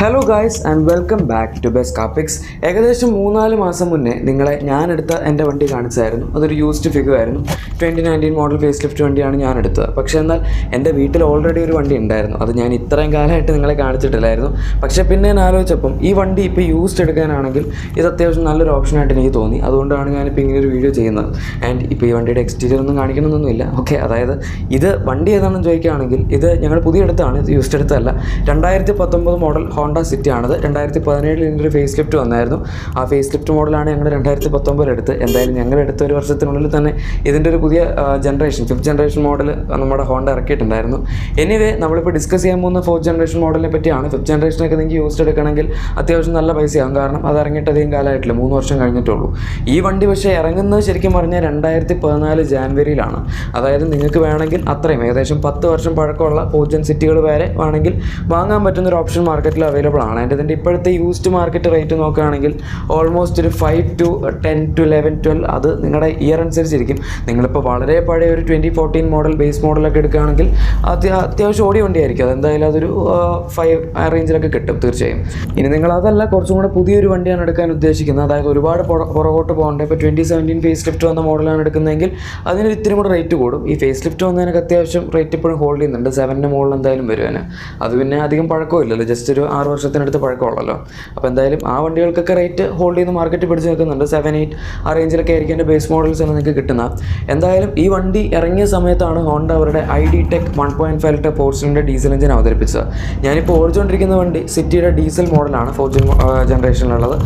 Hello guys and welcome back to ബെസ് കാപ്പിക്സ് ഏകദേശം മൂന്നാൽ മാസം മുന്നേ നിങ്ങളെ ഞാനെടുത്ത എന്റെ വണ്ടി കാണിച്ചായിരുന്നു. അതൊരു യൂസ്ഡ് ഫിഗർ ആയിരുന്നു. Twenty nineteen model face lift വണ്ടിയാണ് ഞാൻ എടുത്തത് പക്ഷേ എന്നാൽ എന്റെ വീട്ടിൽ ഓൾറെഡി ഒരു വണ്ടി ഉണ്ടായിരുന്നു. അത് ഞാൻ ഇത്രയും കാലമായിട്ട് നിങ്ങളെ കാണിച്ചിട്ടില്ലായിരുന്നു. പക്ഷേ പിന്നെ ഞാൻ ആലോചിച്ചപ്പം ഈ വണ്ടി ഇപ്പോൾ യൂസ്ഡ് എടുക്കാനാണെങ്കിൽ ഇത് അത്യാവശ്യം നല്ലൊരു ഓപ്ഷനായിട്ട് എനിക്ക് തോന്നി. അതുകൊണ്ടാണ് ഞാനിപ്പോൾ ഇങ്ങനെ ഒരു വീഡിയോ ചെയ്യുന്നത്. ആൻഡ് ഇപ്പോൾ ഈ വണ്ടിയുടെ എക്സ്റ്റീരിയർ ഒന്നും കാണിക്കണമെന്നൊന്നുമില്ല ഓക്കെ അതായത് ഇത് വണ്ടി ഏതാണെന്ന് ചോദിക്കുകയാണെങ്കിൽ ഇത് ഞങ്ങൾ പുതിയ എടുത്താണ്. ഇത് യൂസ്ഡ് എടുത്തതല്ല. രണ്ടായിരത്തി പത്തൊമ്പത് മോഡൽ ഹോണ്ട സിറ്റി ആണത് രണ്ടായിരത്തി പതിനേഴിൽ ഇതിന്റെ ഫേസ് ലിഫ്റ്റ് വന്നായിരുന്നു. ആ ഫേസ് ലിഫ്റ്റ് മോഡലാണ് ഞങ്ങൾ രണ്ടായിരത്തി പത്തൊമ്പതിൽ എടുത്ത് എന്തായാലും ഞങ്ങൾ എടുത്ത ഒരു വർഷത്തിനുള്ളിൽ തന്നെ ഇതിന്റെ ഒരു പുതിയ ജനറേഷൻ ഫിഫ്ത്ത് ജനറേഷൻ മോഡൽ നമ്മുടെ ഹോണ്ട ഇറക്കിയിട്ടുണ്ടായിരുന്നു. എനിവേ നമ്മളിപ്പോൾ ഡിസ്കസ് ചെയ്യാൻ പോകുന്ന ഫോർത്ത് ജനറേഷൻ മോഡലിനെ പറ്റിയാണ്. ഫിഫ്ത്ത് ജനറേഷനൊക്കെ നിങ്ങൾക്ക് യൂസ്ഡ് എടുക്കണമെങ്കിൽ അത്യാവശ്യം നല്ല പൈസയാകും കാരണം അത് ഇറങ്ങിയിട്ട് അധികം കാലമായിട്ടില്ല. മൂന്ന് വർഷം കഴിഞ്ഞിട്ടുള്ളൂ ഈ വണ്ടി പക്ഷേ ഇറങ്ങുന്നത് ശരിക്കും പറഞ്ഞാൽ രണ്ടായിരത്തി പതിനാല് ജാനുവരിയിലാണ് അതായത് നിങ്ങൾക്ക് വേണമെങ്കിൽ അത്രയും ഏകദേശം പത്ത് വർഷം പഴക്കമുള്ള ഫോർജൻ സിറ്റികൾ വരെ വേണമെങ്കിൽ വാങ്ങാൻ പറ്റുന്ന ഒരു ഓപ്ഷൻ മാർക്കറ്റിൽ അവൈലബിൾ ആണ്. അതിന്റെ ഇതിന്റെ ഇപ്പോഴത്തെ യൂസ്ഡ് മാർക്കറ്റ് റേറ്റ് നോക്കുകയാണെങ്കിൽ ഓൾമോസ്റ്റ് ഒരു five to ten to eleven twelve അത് നിങ്ങളുടെ ഇയർ അനുസരിച്ചിരിക്കും. നിങ്ങളിപ്പോൾ വളരെ പഴയ ഒരു ട്വന്റി ഫോർട്ടീൻ മോഡൽ ബേസ് മോഡലൊക്കെ എടുക്കുകയാണെങ്കിൽ അത്യാ അത്യാവശ്യം ഓടി വണ്ടിയായിരിക്കും. അതെന്തായാലും അതൊരു ഫൈവ് റേഞ്ചിലൊക്കെ കിട്ടും തീർച്ചയായും. ഇനി നിങ്ങൾ അതല്ല കുറച്ചും കൂടെ പുതിയൊരു വണ്ടിയാണ് എടുക്കാൻ ഉദ്ദേശിക്കുന്നത്. അതായത് ഒരുപാട് പുറകോട്ട് പോകേണ്ട. ഇപ്പോൾ ട്വന്റി സെവന്റീൻ ഫേസ് ലിഫ്റ്റ് വന്ന മോഡലാണ് എടുക്കുന്നതെങ്കിൽ അതിന് ഇത്തിരി കൂടെ റേറ്റ് കൂടും. ഈ ഫേസ് ലിഫ്റ്റ് വന്നതിനൊക്കെ അത്യാവശ്യം റേറ്റ് ഇപ്പോഴും ഹോൾഡ് ചെയ്യുന്നുണ്ട്. സെവന്റെ മുകളിൽ എന്തായാലും വരുവാന് അത് പിന്നെ അധികം പഴക്കമില്ലല്ലോ ജസ്റ്റ് ഒരു ആറ് വർഷത്തിനടുത്ത് പഴക്കമുള്ളല്ലോ. അപ്പോൾ എന്തായാലും ആ വണ്ടികൾക്കൊക്കെ റേറ്റ് ഹോൾഡ് ചെയ്ത് മാർക്കറ്റ് പിടിച്ച് നിൽക്കുന്നുണ്ട്. സെവൻ എയ്റ്റ് ആ റേഞ്ചിലൊക്കെ ആയിരിക്കും എന്റെ ബേസ് മോഡൽസ് ആണ് നിങ്ങൾക്ക് കിട്ടുന്ന. എന്തായാലും ഈ വണ്ടി ഇറങ്ങിയ സമയത്താണ് ഹോണ്ട അവരുടെ I D tech one point five litre പോർച്ചിന്റെ diesel engine അവതരിപ്പിച്ചത്. ഞാനിപ്പോൾ ഓടിച്ചുകൊണ്ടിരിക്കുന്ന വണ്ടി സിറ്റിയുടെ ഡീസൽ മോഡലാണ് ഫോർജൻ ജനറേഷനിലുള്ളത്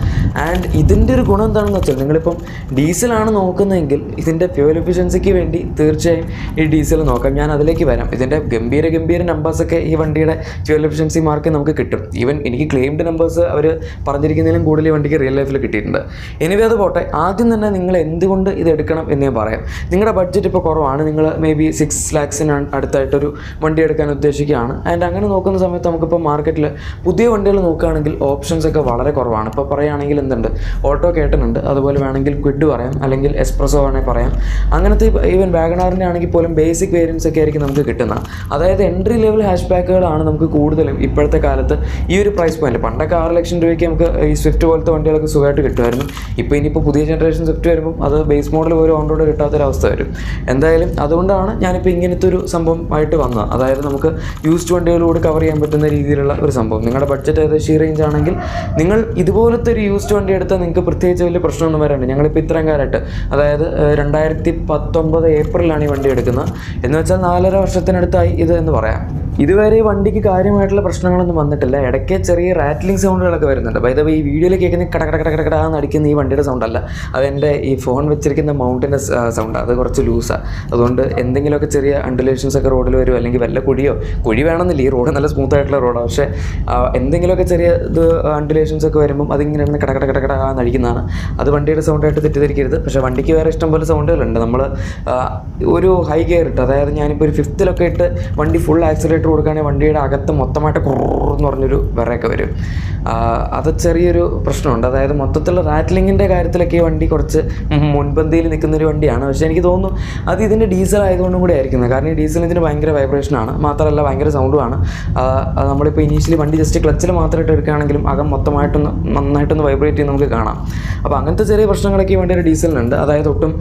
ആൻഡ് ഇതിന്റെ ഒരു ഗുണം എന്താണെന്ന് വെച്ചാൽ നിങ്ങളിപ്പം ഡീസലാണ് നോക്കുന്നതെങ്കിൽ ഇതിന്റെ ഫ്യൂൽ എഫിഷ്യൻസിക്ക് വേണ്ടി തീർച്ചയായും ഈ ഡീസൽ നോക്കാം. ഞാൻ അതിലേക്ക് വരാം. ഇതിന്റെ ഗംഭീര ഗംഭീര നമ്പേഴ്സൊക്കെ ഈ വണ്ടിയുടെ ഫ്യൂൽ എഫിഷ്യൻസി മാർക്ക് നമുക്ക് കിട്ടും. ഈവൻ എനിക്ക് ക്ലെയിംഡ് നമ്പേഴ്സ് അവർ പറഞ്ഞിരിക്കുന്നതിലും കൂടുതൽ വണ്ടിക്ക് റിയൽ ലൈഫിൽ കിട്ടിയിട്ടുണ്ട്. എനിവേ അത് പോട്ടെ. ആദ്യം തന്നെ നിങ്ങൾ എന്തുകൊണ്ട് ഇത് എടുക്കണം എന്ന് ഞാൻ പറയാം. നിങ്ങളുടെ ബഡ്ജറ്റ് ഇപ്പോൾ കുറവാണ്. നിങ്ങൾ മേ ബി സിക്സ് ലാക്സിന് അടുത്തായിട്ടൊരു വണ്ടി എടുക്കാൻ ഉദ്ദേശിക്കുകയാണ്. ആൻഡ് അങ്ങനെ നോക്കുന്ന സമയത്ത് നമുക്കിപ്പോൾ മാർക്കറ്റിൽ പുതിയ വണ്ടികൾ നോക്കുകയാണെങ്കിൽ ഓപ്ഷൻസ് ഒക്കെ വളരെ കുറവാണ്. ഇപ്പോൾ പറയുകയാണെങ്കിൽ എന്തുണ്ട്? ഓട്ടോ കേട്ടനുണ്ട് അതുപോലെ വേണമെങ്കിൽ ക്വിഡ് പറയാം. അല്ലെങ്കിൽ എക്സ്പ്രസോ വേണമെങ്കിൽ പറയാം. അങ്ങനത്തെ ഈവൻ വാഗണാറിന്റെ ആണെങ്കിൽ പോലും ബേസിക് വേരിയൻസ് ഒക്കെ ആയിരിക്കും നമുക്ക് കിട്ടുന്നത്. അതായത് എൻട്രി ലെവൽ ഹാഷ് ബാക്കുകളാണ് നമുക്ക് കൂടുതലും ഇപ്പോഴത്തെ കാലത്ത് ഈ ഒരു പ്രൈസ് പോയിന്റ് പണ്ടൊക്കെ ആറ് ലക്ഷം രൂപയ്ക്ക് നമുക്ക് ഈ സ്വിഫ്റ്റ് പോലത്തെ വണ്ടികളൊക്കെ സുഖമായിട്ട് കിട്ടുമായിരുന്നു. ഇപ്പോൾ ഇനിയിപ്പോൾ പുതിയ ജനറേഷൻ സ്വിഫ്റ്റ് വരുമ്പോൾ അത് ബേസ് മോഡൽ ഒരു ഓൺ റോഡ് കിട്ടാത്തൊരവസ്ഥ വരും. എന്തായാലും അതുകൊണ്ടാണ് ഞാനിപ്പോൾ ഇങ്ങനത്തെ ഒരു സംഭവം ആയിട്ട് വന്നത്. അതായത് നമുക്ക് യൂസ്ഡ് വണ്ടികളിലൂടെ കവർ ചെയ്യാൻ പറ്റുന്ന രീതിയിലുള്ള ഒരു സംഭവം. നിങ്ങളുടെ ബഡ്ജറ്റ് ഏകദേശം ഈ റേഞ്ച് ആണെങ്കിൽ നിങ്ങൾ ഇതുപോലത്തെ ഒരു യൂസ്ഡ് വണ്ടി എടുത്താൽ നിങ്ങൾക്ക് പ്രത്യേകിച്ച് വലിയ പ്രശ്നമൊന്നും വരാണ്ട്. ഞങ്ങളിപ്പോൾ ഇത്രയും കാലമായിട്ട് അതായത് രണ്ടായിരത്തി പത്തൊമ്പത് ഏപ്രിലാണ് ഈ വണ്ടി എടുക്കുന്നത്. എന്ന് വെച്ചാൽ നാലര വർഷത്തിനടുത്തായി ഇത് എന്ന് പറയാം. ഇതുവരെ ഈ വണ്ടിക്ക് കാര്യമായിട്ടുള്ള പ്രശ്നങ്ങളൊന്നും വന്നിട്ടില്ല. ഇടയ്ക്ക് ചെറിയ റാറ്റ്ലിംഗ് സൗണ്ടുകളൊക്കെ വരുന്നുണ്ട്. അപ്പോൾ ഇതപ്പോൾ ഈ വീഡിയോയിൽ കേൾക്കുന്ന കട കട കട കട എന്ന് അടിക്കുന്ന ഈ വണ്ടിയുടെ സൗണ്ടല്ല അതെന്റെ ഈ ഫോൺ വെച്ചിരിക്കുന്ന മൗണ്ടിന്റെ സൗണ്ട് അത് കുറച്ച് ലൂസാണ് അതുകൊണ്ട് എന്തെങ്കിലുമൊക്കെ ചെറിയ അണ്ടുലേഷൻസ് ഒക്കെ റോഡിൽ വരും അല്ലെങ്കിൽ വല്ല കുഴിയോ. കുഴി വേണമെന്നില്ല. ഈ റോഡ് നല്ല സ്മൂത്ത് ആയിട്ടുള്ള റോഡാണ് പക്ഷേ എന്തെങ്കിലുമൊക്കെ ചെറിയ ഇത് അണ്ടുലേഷൻസ് ഒക്കെ വരുമ്പം അതിങ്ങനെ കട കട കട കട എന്ന് അടിക്കുന്നതാണ്. അത് വണ്ടിയുടെ സൗണ്ടായിട്ട് തെറ്റിദ്ധരിക്കരുത്. പക്ഷേ വണ്ടിക്ക് വേറെ ഇഷ്ടംപോലെ സൗണ്ടുകളുണ്ട് നമ്മൾ ഒരു ഹൈ ഗിയർ ഇട്ട് അതായത് ഞാനിപ്പോൾ ഒരു ഫിഫ്ത്തിലൊക്കെ ഇട്ട് വണ്ടി ഫുൾ ആക്സിലേറ്റർ കൊടുക്കുകയാണെങ്കിൽ വണ്ടിയുടെ അകത്ത് മൊത്തമായിട്ട് കുറന്ന് പറഞ്ഞൊരു വിറയൊക്കെ വരും. അത് ചെറിയൊരു പ്രശ്നമുണ്ട്. അതായത് മൊത്തത്തിലുള്ള റാറ്റ്ലിങ്ങിന്റെ കാര്യത്തിലൊക്കെ ഈ വണ്ടി കുറച്ച് മുൻപന്തിയിൽ നിൽക്കുന്ന ഒരു വണ്ടിയാണ്. പക്ഷേ എനിക്ക് തോന്നുന്നു അത് ഇതിന്റെ ഡീസൽ ആയതുകൊണ്ടും കൂടി ആയിരിക്കുന്നത്. കാരണം ഈ ഡീസൽ ഇതിന് ഭയങ്കര വൈബ്രേഷനാണ് മാത്രമല്ല ഭയങ്കര സൗണ്ടുമാണ് നമ്മളിപ്പോൾ ഇനീഷ്യലി വണ്ടി ജസ്റ്റ് ക്ലച്ചിൽ മാത്രമായിട്ട് എടുക്കുകയാണെങ്കിലും അകം മൊത്തമായിട്ടൊന്ന് നന്നായിട്ടൊന്ന് വൈബ്രേറ്റ് ചെയ്ത് നമുക്ക് കാണാം. അപ്പോൾ അങ്ങനത്തെ ചെറിയ പ്രശ്നങ്ങളൊക്കെ ഈ വണ്ടിയുടെ ഡീസലിനുണ്ട് അതായത് ഒട്ടും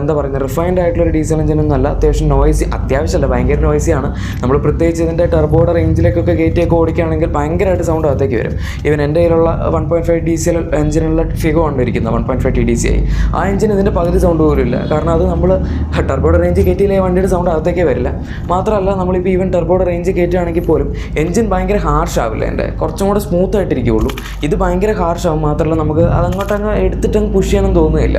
എന്താ പറയുന്നത് റിഫൈൻഡ് ആയിട്ടുള്ള ഒരു ഡീസൽ എഞ്ചിനൊന്നും അല്ല. അത്യാവശ്യം നോയ്സി അത്യാവശ്യമല്ല ഭയങ്കര നോയ്സിയാണ് നമ്മൾ പ്രത്യേകിച്ച് ഇതിന്റെ ടെർബോയുടെ റേഞ്ചിലേക്കൊക്കെ കയറ്റിയൊക്കെ ഓടിക്കുകയാണെങ്കിൽ ഭയങ്കരമായിട്ട് സൗണ്ട് അകത്തേക്ക് വരും. ഇവൻ എന്റെ കയ്യിലുള്ള one point five D C L എഞ്ചിനുള്ള Figo കൊണ്ടിരിക്കുന്നത് one point five T D C I ആ എഞ്ചിൻ ഇതിന്റെ പകുതി സൗണ്ട് പോലും ഇല്ല. കാരണം അത് നമ്മൾ ടെർബോയുടെ റേഞ്ച് കയറ്റിയില്ലേ വണ്ടിയുടെ സൗണ്ട് അകത്തേക്കേ വരില്ല. മാത്രമല്ല നമ്മളിപ്പോൾ ഈവൻ ടെർബോയുടെ റേഞ്ച് കയറ്റുകയാണെങ്കിൽ പോലും എഞ്ചിൻ ഭയങ്കര ഹാർഷ് ആവില്ല എന്റെ. കുറച്ചും കൂടെ സ്മൂത്ത് ആയിട്ടിരിക്കുകയുള്ളൂ ഇത് ഭയങ്കര ഹാർഷ് ആവും. മാത്രമല്ല നമുക്ക് അതങ്ങോട്ടങ്ങ് എടുത്തിട്ടങ്ങ് പുഷ് ചെയ്യാനൊന്നും തോന്നുന്നില്ല